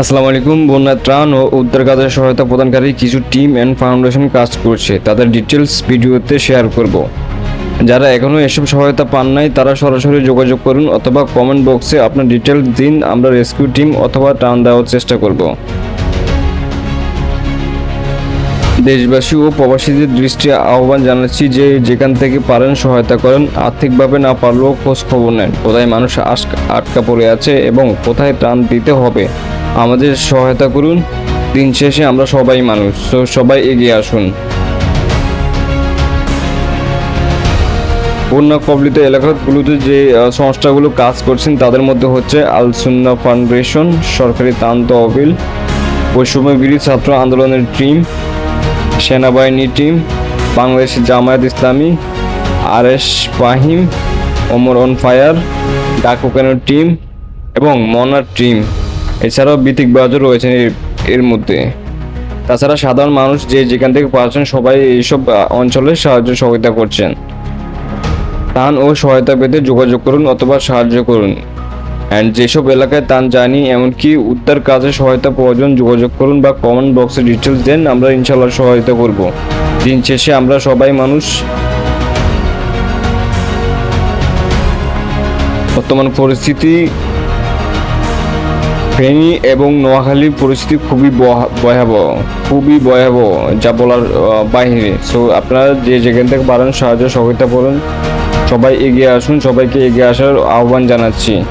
আসসালামু আলাইকুম, বন্যা ত্রাণ ও উদ্ধার কাজে সহায়তা প্রদানকারী কিছু টিম অ্যান্ড ফাউন্ডেশন কাজ করছে। তাদের ডিটেলস ভিডিওতে শেয়ার করব। যারা এখনও এসব সহায়তা পান নাই, তারা সরাসরি যোগাযোগ করুন অথবা কমেন্ট বক্সে আপনার ডিটেলস দিন, আমরা রেস্কিউ টিম অথবা ত্রাণ দেওয়ার চেষ্টা করব। দেশবাসী ও প্রবাসীদের দৃষ্টি আহ্বান জানাচ্ছি যে যেখান থেকে পারেন সহায়তা করেন, আর্থিকভাবে না পারলেও খোঁজ খবর নেন। কোথায় মানুষ আটকা পড়ে আছে এবং কোথায় ত্রাণ দিতে হবে? আমাদের সহায়তা করুন। দিন শেষে আমরা সবাই মানুষ, তো সবাই এগিয়ে আসুন। বন্যা কবলিত এলাকাগুলোতে যে সংস্থাগুলো কাজ করছেন, তাদের মধ্যে হচ্ছে আল সুন্না ফাউন্ডেশন, সরকারি ত্রাণ তহবিল বিরোধী ছাত্র আন্দোলনের টিম সেনাবাহিনী team, Bangladesh Jamaat Islami R S Fahim, Omar on fire ডাকুকানোর team এবং মনার টিম। এছাড়াও বিতিক বাজও রয়েছেন এর- মধ্যে। তাছাড়া সাধারণ মানুষ যে যেখান থেকে পাচ্ছেন সবাই এইসব অঞ্চলে সাহায্য সহযোগিতা করছেন। ত্রাণ ও সহায়তা পেতে যোগাযোগ করুন অথবা সাহায্য করুন। অ্যান্ড যেসব এলাকায় ত্রাণ যায়নি, এমনকি উদ্ধার কাজে সহায়তা প্রয়োজন, যোগাযোগ করুন বা কমেন্ট বক্সে ডিটেলস দেন, আমরা ইনশাল্লাহ সহায়তা করব। দিন শেষে আমরা সবাই মানুষ। বর্তমান পরিস্থিতি ফেনী এবং নোয়াখালীর পরিস্থিতি খুবই বহা- ভয়াবহ, খুবই ভয়াবহ, যা বলার বাহিনী সো আপনারা যে যেখান থেকে পারেন সাহায্য সহযোগিতা করুন। সবাই এগিয়ে আসুন, সবাইকে এগিয়ে আসার আহ্বান জানাচ্ছি।